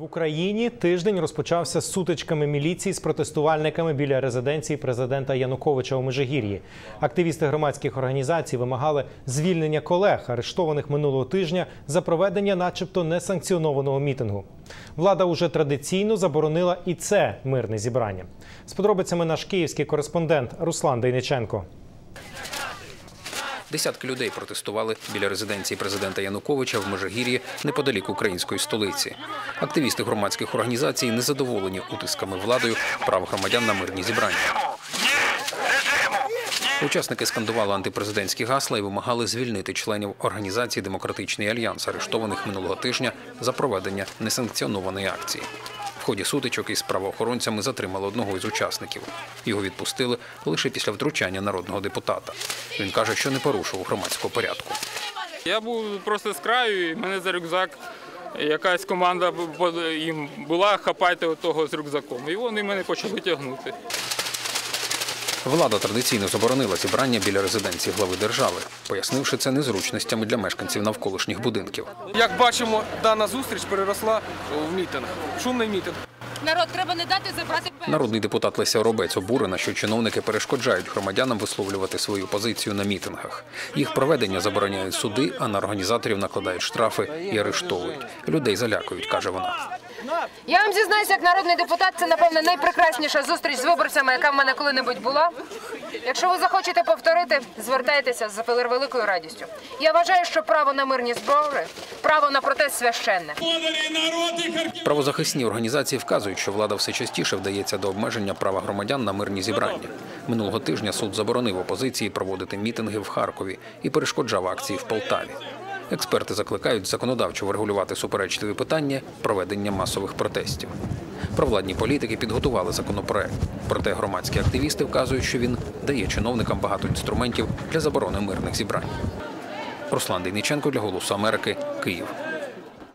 В Україні тиждень розпочався з сутичками міліції з протестувальниками біля резиденції президента Януковича у Межигір'ї. Активісти громадських організацій вимагали звільнення колег, арештованих минулого тижня за проведення, начебто, несанкціонованого мітингу. Влада уже традиційно заборонила і це мирне зібрання. З подробицями наш київський кореспондент Руслан Дейниченко. Десятки людей протестували біля резиденції президента Януковича в Межигір'ї неподалік української столиці. Активісти громадських організацій незадоволені утисками владою прав громадян на мирні зібрання. Учасники скандували антипрезидентські гасла і вимагали звільнити членів організації Демократичний альянс, арештованих минулого тижня за проведення несанкціонованої акції. В ході сутичок із правоохоронцями затримали одного із учасників. Його відпустили лише після втручання народного депутата. Він каже, що не порушував громадського порядку. Я був просто з краю, і мене за рюкзак якась команда їм була, хапайте того з рюкзаком. І вони мене почали тягнути. Влада традиційно заборонила зібрання біля резиденції глави держави, пояснивши це незручностями для мешканців навколишніх будинків. Як бачимо, дана зустріч переросла в мітинг, шумний мітинг. Народ, треба не дати забрати. Народний депутат Леся Робець обурена, що чиновники перешкоджають громадянам висловлювати свою позицію на мітингах. Їх проведення забороняють суди, а на організаторів накладають штрафи і арештовують. Людей залякують, каже вона. Я вам зізнаюся, як народний депутат, це напевно найпрекрасніша зустріч з виборцями, яка в мене коли-небудь була. Якщо ви захочете повторити, звертайтеся з великою радістю. Я вважаю, що право на мирні збори, право на протест священне. Правозахисні організації вказують, що влада все частіше вдається до обмеження права громадян на мирні зібрання. Минулого тижня суд заборонив опозиції проводити мітинги в Харкові і перешкоджав акції в Полтаві. Експерти закликають законодавчо врегулювати суперечливі питання проведення масових протестів. Провладні політики підготували законопроект. Проте громадські активісти вказують, що він дає чиновникам багато інструментів для заборони мирних зібрань. Руслан Дейниченко для Голосу Америки, Київ.